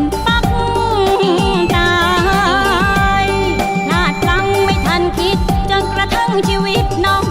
นปักตายนาดพลั้งไม่ทันคิดจนกระทั่งชีวิตน้อง